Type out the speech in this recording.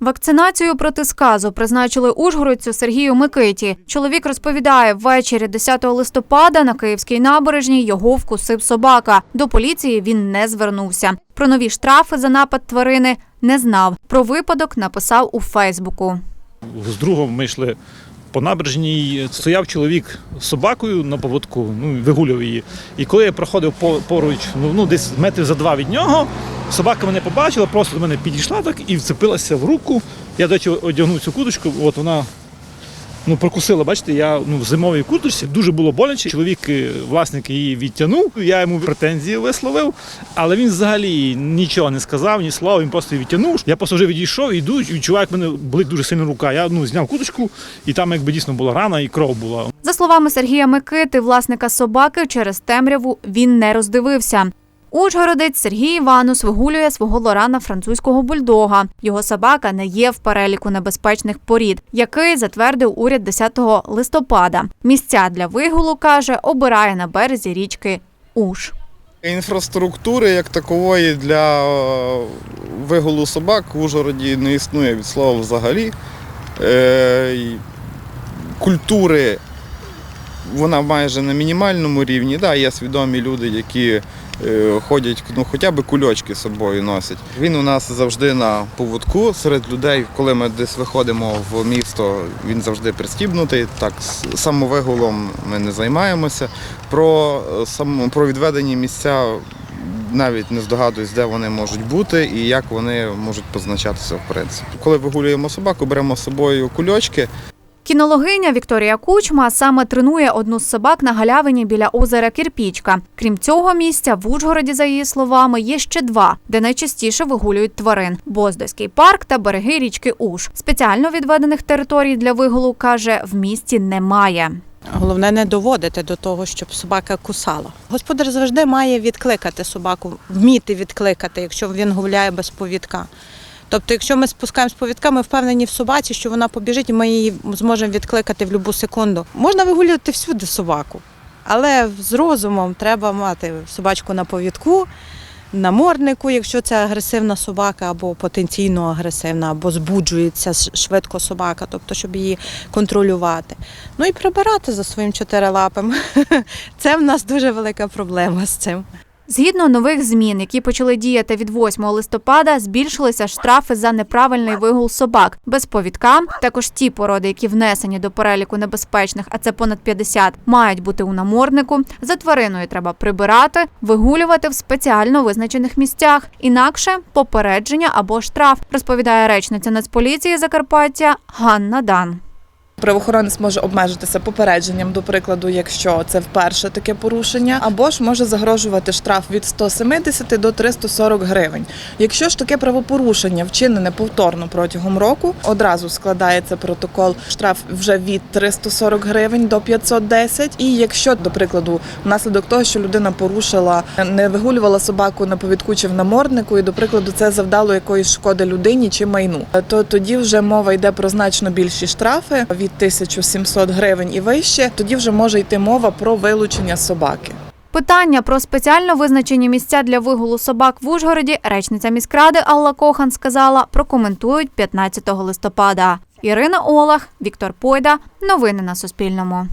Вакцинацію проти сказу призначили ужгородцю Сергію Микиті. Чоловік розповідає, ввечері 10 листопада на Київській набережній його вкусив собака. До поліції він не звернувся. Про нові штрафи за напад тварини не знав. Про випадок написав у Фейсбуку. З другом ми йшли по набережній. Стояв чоловік з собакою на поводку, ну вигулював її. І коли я проходив поруч, ну, ну десь метрів за два від нього, собака мене побачила, просто до мене підійшла так і вцепилася в руку. Я, до речі, одягнув цю куточку, от вона. Ну, прокусила, бачите, я ну, в зимовій курточці дуже було боляче. Чоловік, е, власник її відтягнув, я йому претензії висловив, але він взагалі нічого не сказав, ні слова, він просто її відтягнув. Я просто вже відійшов, іду, і відчуваю, як мене болить дуже сильно рука. Я ну, зняв куточку, і там якби дійсно була рана і кров була. За словами Сергія Микити, власника собаки через темряву він не роздивився. Ужгородець Сергій Іванус вигулює свого лорана французького бульдога. Його собака не є в переліку небезпечних порід, який затвердив уряд 10 листопада. Місця для вигулу каже, обирає на березі річки Уж. Інфраструктури як такової для е, вигулу собак в Ужгороді не існує від слова взагалі. Е, Культури вона майже на мінімальному рівні. Да, є свідомі люди, які ходять, ну, хоча б кульочки з собою носять. Він у нас завжди на поводку серед людей, коли ми десь виходимо в місто, він завжди пристібнутий. Так, самовигулом ми не займаємося. Про, е, сам, про відведені місця навіть не здогадуюсь, де вони можуть бути і як вони можуть позначатися в принципі. Коли вигулюємо собаку, беремо з собою кульочки. Кінологиня Вікторія Кучма саме тренує одну з собак на галявині біля озера Кірпічка. Крім цього місця, в Ужгороді, за її словами, є ще два, де найчастіше вигулюють тварин: Боздойський парк та береги річки Уж. Спеціально відведених територій для вигулу каже, в місті немає. Головне не доводити до того, щоб собака кусала. Господар завжди має відкликати собаку, вміти відкликати, якщо він гуляє без повідка. Тобто, якщо ми спускаємо з повідка, ми впевнені в собаці, що вона побіжить, і ми її зможемо відкликати в будь-яку секунду. Можна вигулювати всюди собаку, але з розумом треба мати собачку на повідку, на морнику, якщо це агресивна собака або потенційно агресивна, або збуджується швидко собака, тобто щоб її контролювати. Ну і прибирати за своїм чотирилапим. Це в нас дуже велика проблема з цим. Згідно нових змін, які почали діяти від 8 листопада, збільшилися штрафи за неправильний вигул собак без повідка. Також ті породи, які внесені до переліку небезпечних, а це понад 50, мають бути у наморднику. За твариною треба прибирати, вигулювати в спеціально визначених місцях. Інакше попередження або штраф, розповідає речниця Нацполіції Закарпаття Ганна Дан. Правоохоронець може обмежитися попередженням, до прикладу, якщо це вперше таке порушення, або ж може загрожувати штраф від 170 до 340 гривень. Якщо ж таке правопорушення вчинене повторно протягом року, одразу складається протокол штраф вже від 340 гривень до 510. І якщо, до прикладу, внаслідок того, що людина порушила, не вигулювала собаку на повідку чи в наморднику, і до прикладу, це завдало якоїсь шкоди людині чи майну, то тоді вже мова йде про значно більші штрафи від 1700 гривень і вище. Тоді вже може йти мова про вилучення собаки. Питання про спеціально визначені місця для вигулу собак в Ужгороді речниця міськради Алла Кохан сказала, прокоментують 15 листопада. Ірина Олах, Віктор Пойда. Новини на Суспільному.